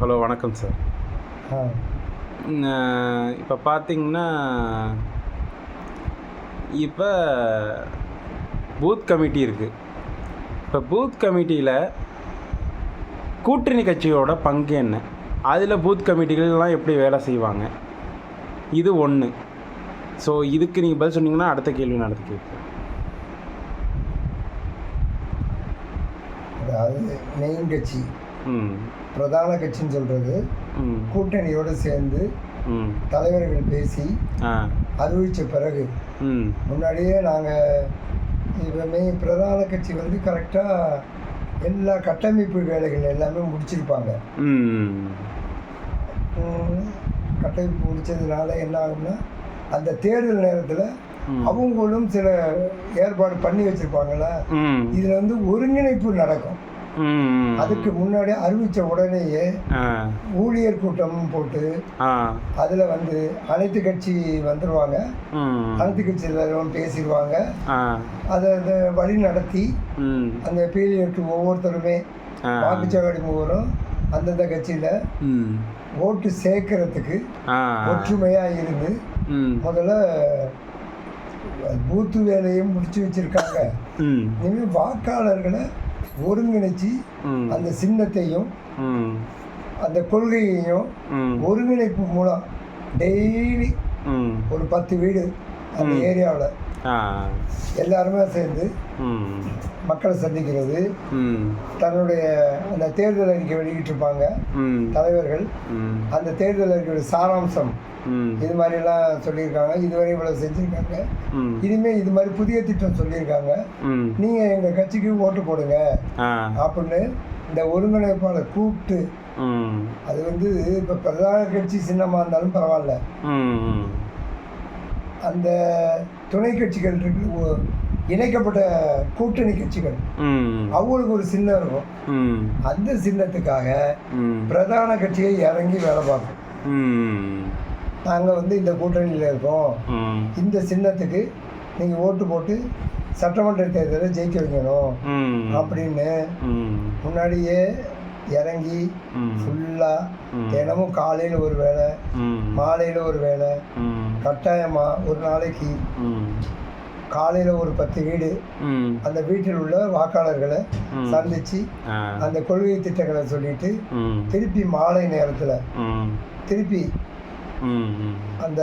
Hello வணக்கம் sir. இப்போ பார்த்தீங்கன்னா இப்போ பூத் கமிட்டி இருக்குது இப்போ பூத் கமிட்டியில் கூட்டணி கட்சியோட பங்கு என்ன? அதில் பூத் கமிட்டிகள்லாம் எப்படி வேலை செய்வாங்க? இது ஒன்று ஸோ இதுக்கு நீங்கள் பதில் சொன்னீங்கன்னா அடுத்த கேள்வி நான் அடுத்து கேட்பேன். அதாவது மெயின் கட்சி. பிரதான கட்சின்னு சொல்கிறது ம். கூட்டணியோடு சேர்ந்து தலைவர்கள் பேசி அறிவித்த பிறகு முன்னாடியே நாங்கள் இப்போ மெயின் பிரதான கட்சி வந்து கரெக்டாக எல்லா கட்டமைப்பு வேலைகள் எல்லாமே முடிச்சிருப்பாங்க. கட்டமைப்பு முடிச்சதுனால என்ன ஆகும்னா அந்த தேர்தல் நேரத்தில். அவங்களும் சில ஏற்பாடு பண்ணி வச்சுருப்பாங்கள்ல ம். இதில் வந்து ஒருங்கிணைப்பு நடக்கும். அதுக்கு முன்னாடி அறிவித்த உடனேயே ஊழியர் கூட்டம் போட்டு அதில் வந்து அனைத்து கட்சி வந்துடுவாங்க அனைத்து கட்சியிலும் பேசிடுவாங்க ஆ. அதை அந்த வழி நடத்தி அந்த பீரியட் ஒவ்வொருத்தருமே வாக்குச்சாவடி மூவரும் அந்தந்த கட்சியில் ஓட்டு சேர்க்கறதுக்கு ஒற்றுமையாக இருந்து முதல்ல பூத்து வேலையும் முடிச்சு வச்சுருக்காங்க. இனிமேல் வாக்காளர்களை ஒருங்கிணைச்சு அந்த சின்னத்தையும் அந்த கொள்கையையும் ஒருங்கிணைப்பு மூலம் டெய்லி ஒரு பத்து வீடு அந்த ஏரியாவில் எல்லாருமே சேர்ந்து மக்களை சந்திக்கிறது. தன்னுடைய அந்த தேர்தல் அறிக்கை வெளியிட்டிருப்பாங்க. தலைவர்கள். அந்த தேர்தல் அறிக்கையோட சாராம்சம். இது மாதிரிலாம் சொல்லியிருக்காங்க. இதுவரை இவ்வளோ செஞ்சுருக்காங்க. ம். இனிமேல் இது மாதிரி புதிய திட்டம் சொல்லியிருக்காங்க. ம். நீங்கள் எங்கள் கட்சிக்கு ஓட்டு போடுங்க. அப்படின்னு இந்த ஒருங்கிணைப்பாளர் கூப்பிட்டு அது வந்து இப்போ பிரதான கட்சி சின்னமாக இருந்தாலும் பரவாயில்ல. அந்த துணை கட்சிகள் இருக்கு இணைக்கப்பட்ட கூட்டணி கட்சிகள். அவங்களுக்கு ஒரு சின்னம் இருக்கும். அந்த சின்னத்துக்காக பிரதான கட்சியை இறங்கி வேலை பார்க்கும். நாங்கள் வந்து இந்த கூட்டணியில் இருக்கோம். இந்த சின்னத்துக்கு நீங்கள் ஓட்டு போட்டு சட்டமன்ற தேர்தலை ஜெயிக்க வைக்கணும். அப்படின்னு முன்னாடியே இறங்கி ஃபுல்லாக. தினமும் காலையில் ஒரு வேலை மாலையில் ஒரு வேலை கட்டாயமாக ஒரு நாளைக்கு காலையில் ஒரு பத்து வீடு அந்த வீட்டில் உள்ள வாக்காளர்களை ஆ. அந்த கொள்கை திட்டங்களை சொல்லிட்டு திருப்பி மாலை நேரத்தில் திருப்பி அந்த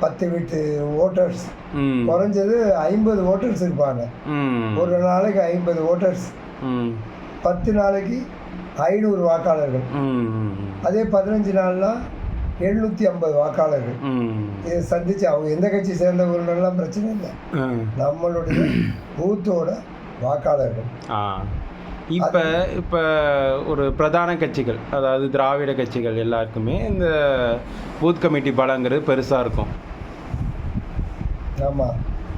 பத்து வீட்டு ஓட்டர்ஸ் குறைஞ்சது ஐம்பது ஓட்டர்ஸ் இருப்பாங்க. ஒரு நாளைக்கு ஐம்பது ஓட்டர்ஸ் பத்து நாளைக்கு ஐநூறு வாக்காளர்கள். அதே பதினஞ்சு நாள்னா எழுநூற்றி ஐம்பது வாக்காளர்கள். இதை சந்தித்து அவங்க எந்த கட்சி சேர்ந்தவர்களெல்லாம் பிரச்சனை இல்லை. நம்மளுடைய பூத்தோட வாக்காளர்கள். இப்போ இப்போ ஒரு பிரதான கட்சிகள் அதாவது திராவிட கட்சிகள் எல்லாருக்குமே இந்த பூத் கமிட்டி பலங்கிறது பெருசாக இருக்கும். ஆமாம்